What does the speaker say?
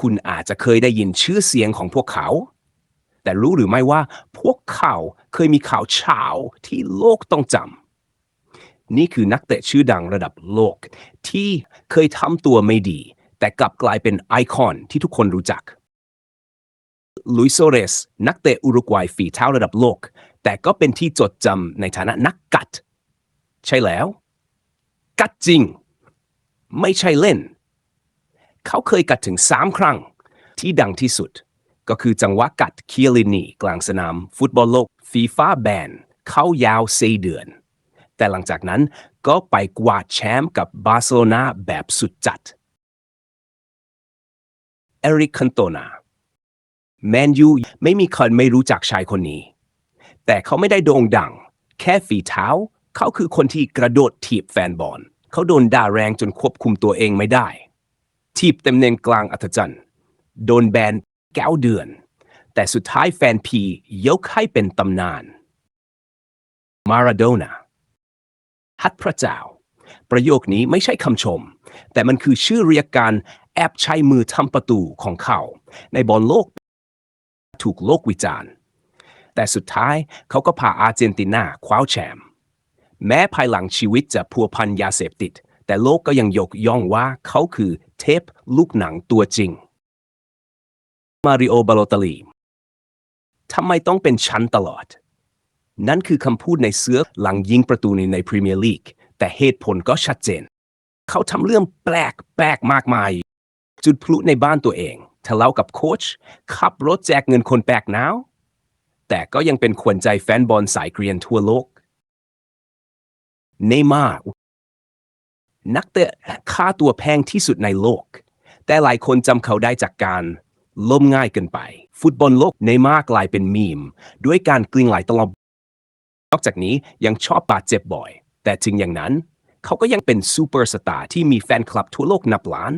คุณอาจจะเคยได้ยินชื่อเสียงของพวกเขา แต่รู้หรือไม่ว่าพวกเขาเคยมีข่าวเช้าที่โลกต้องจำนี่คือนักเตะชื่อดังระดับโลก ที่เคยทำตัวไม่ดี แต่กลับกลายเป็นไอคอนที่ทุกคนรู้จักลุยโซเรส นักเตะอุรุกวัยฝีเท้าระดับโลก แต่ก็เป็นที่จดจำในฐานะนักกัด ใช่แล้ว กัดจริง ไม่ใช่เล่น เขาเคยกัดถึง 3 ครั้ง ที่ดังที่สุด ก็คือจังหวะกัดเคียลินีกลางสนาม ฟุตบอลโลกฟีฟ่าแบนเข้ายาว4เดือน แต่หลังจากนั้นก็ไปกวาดแชมป์กับบาร์เซโลนาแบบสุดจัดเอริกคันโตนาแมนยูไม่มีคนไม่รู้จักชายคนนี้ แต่เขาไม่ได้โด่งดัง แค่ฝีเท้า เขาคือคนที่กระโดดถีบแฟนบอล เขาโดนด่าแรงจนควบคุมตัวเองไม่ได้ ทีบเต็มเนนกลางอัธจันทร์โดนแบนแก้วเดือน แต่สุดท้ายแฟนพียกให้เป็นตำนานมาราโดนาฮัตพระเจ้า ประโยคนี้ไม่ใช่คำชม แต่มันคือชื่อเรียกการแอบใช้มือทำประตูของเขา ในบอลโลก ถูกโลกวิจารณ์ แต่สุดท้ายเขาก็พาอาร์เจนตินาคว้าแชมป์แม้ภายหลังชีวิตจะพัวพันยาเสพติด แต่โลกก็ยังยกย่องว่าเขาคือเทพลูกหนังตัวจริง มาริโอบาโลตาลีทำไมต้องเป็นชั้นตลอด นั่นคือคำพูดในเสื้อหลังยิงประตูในในพรีเมียร์ลีก แต่เหตุผลก็ชัดเจน เขาทำเรื่องแปลกแปลกมากมาย จุดพลุในบ้านตัวเองทะเลาะกับโค้ชขับรถแจกเงินคนแปลกหนาวแต่ก็ยังเป็นขวัญใจแฟนบอลสายเกรียนทั่วโลก เนย์มาร์ นักเตะค่าตัวแพงที่สุดในโลก แต่หลายคนจำเขาได้จากการล้มง่ายเกินไป ฟุตบอลโลกเนมาร์กลายเป็นมีม ด้วยการกลิ้งไหลตลอดนอกจากนี้ยังชอบบาดเจ็บบ่อย แต่ถึงอย่างนั้น เขาก็ยังเป็นซูเปอร์สตาร์ที่มีแฟนคลับทั่วโลกนับล้าน